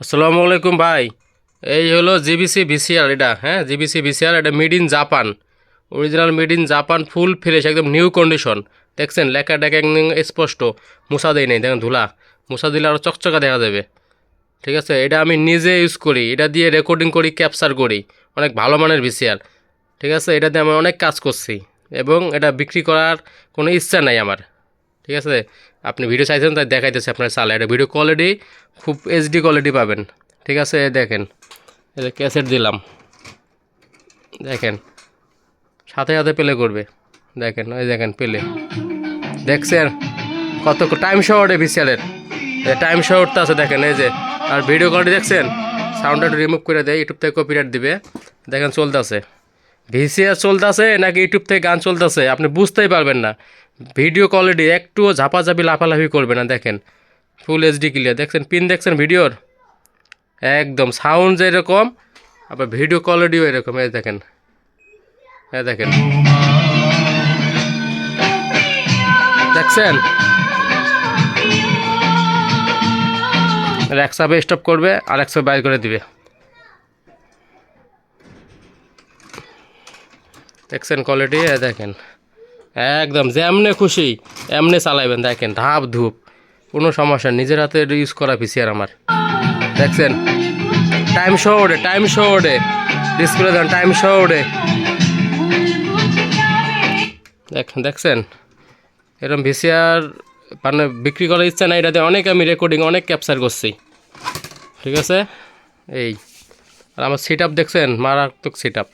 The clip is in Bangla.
আসসালামু আলাইকুম ভাই। এই হলো জিবিসি ভিসিআর এটা হ্যাঁ? জিবিসি ভিসিআর, এটা made in Japan original made in Japan full fresh একদম নিউ কন্ডিশন দেখছেন, লেখা ডেকা একদম স্পষ্ট। মুসা দেয় নেই, দেখেন ধুলা। মুসা দিলে আরও চকচকা দেখা যাবে। ঠিক আছে? এটা আমি নিজে ইউজ করি। এটা দিয়ে রেকর্ডিং করি ক্যাপচার করি। অনেক ভালো মানের ভিসিআর। ঠিক আছে? এটা দিয়ে আমি অনেক কাজ করছি। এবং এটা বিক্রি করার কোনো ইচ্ছা নাই আমার। ঠিক আছে? আপনি ভিডিও চাইছেন, তাই দেখাইতেছে আপনার চালে। এটা ভিডিও কোয়ালিটি খুব এইচডি কোয়ালিটি পাবেন। ঠিক আছে? দেখেন এটা ক্যাসেট দিলাম। দেখেন, সাথে সাথে পেলে করবে। দেখেন ওই দেখেন পেলে দেখছেন কত টাইম শর্ট এই বিশালের টাইম শর্টটা আছে, দেখেন, এই যে। আর ভিডিও কোয়ালিটি দেখছেন? সাউন্ডটা রিমুভ করে দেয় ইউটিউব থেকে কপিরাইট দিবে। দেখেন, চলতেছে। ভিসিআর চলতেছে, নাকি ইউটিউব থেকে গান চলতেছে? আপনি বুঝতেই পারবেন না। ভিডিও কোয়ালিটি একটুও ঝাপাঝাপি লাফালাফি করবে না, দেখেন। ফুল এইচডি ক্লিয়ার দেখছেন? পিন দেখছেন ভিডিওর? একদম সাউন্ড যেরকম, আবার ভিডিও কোয়ালিটিও এরকম, এই দেখেন। এই দেখেন। দেখছেন? এক চাপে স্টপ করবে, আর এক চাপে বাইর করে দিবে। দেখছেন কোয়ালিটি দেখেন। একদম, যেমনে খুশি, এমনি চালাইবেন। দেখেন, ধাপ ধূপ। কোনো সমস্যা নিজের হাতে ইউজ করা পিসি আর আমার। দেখছেন? টাইম শোডে টাইম শোডে ডিসপ্লে দেন টাইম শোডে দেখেন, দেখছেন? এরকম ভিসিআর মানে বিক্রি করার ইচ্ছা নাই, এটাতে অনেক আমি রেকর্ডিং অনেক ক্যাপচার করছি। ঠিক আছে? এই। আর আমার সিট আপ দেখছেন? মারাত্মক সিট আপ